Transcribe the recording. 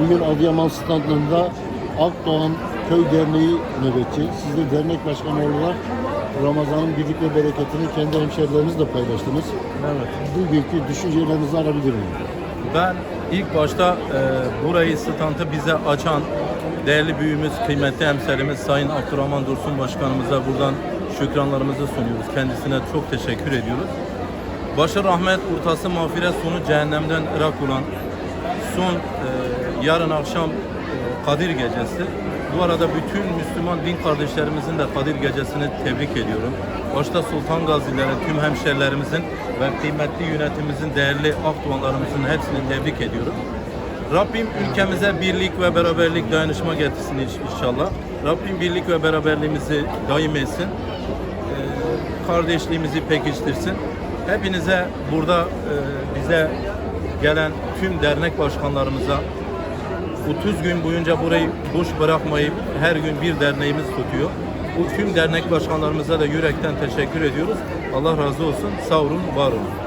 Bugün Adıyaman standında Akdoğan Köy Derneği nöbetçi. Siz de dernek başkanı olarak Ramazan'ın birlik ve bereketini kendi hemşerilerinizle paylaştınız. Evet. Bugünkü düşüncelerinizi alabilir miyim? Ben ilk başta e, burayı standı bize açan değerli büyüğümüz, kıymetli hemşerimiz Sayın Abdurrahman Dursun Başkanımıza buradan şükranlarımızı sunuyoruz. Kendisine çok teşekkür ediyoruz. Başı rahmet, ortası mağfiret, sonu cehennemden ırak olan son e, yarın akşam e, Kadir Gecesi. Bu arada bütün Müslüman din kardeşlerimizin de Kadir Gecesi'ni tebrik ediyorum. Başta Sultan Gazilerin, tüm hemşerilerimizin ve kıymetli yönetimimizin, değerli akduanlarımızın hepsini tebrik ediyorum. Rabbim ülkemize birlik ve beraberlik dayanışma getirsin inş- inşallah. Rabbim birlik ve beraberliğimizi daim etsin. Ee, kardeşliğimizi pekiştirsin. Hepinize burada e, bize gelen tüm dernek başkanlarımıza 30 gün boyunca burayı boş bırakmayıp her gün bir derneğimiz tutuyor. Bu tüm dernek başkanlarımıza da yürekten teşekkür ediyoruz. Allah razı olsun. Sağ olun, var olun.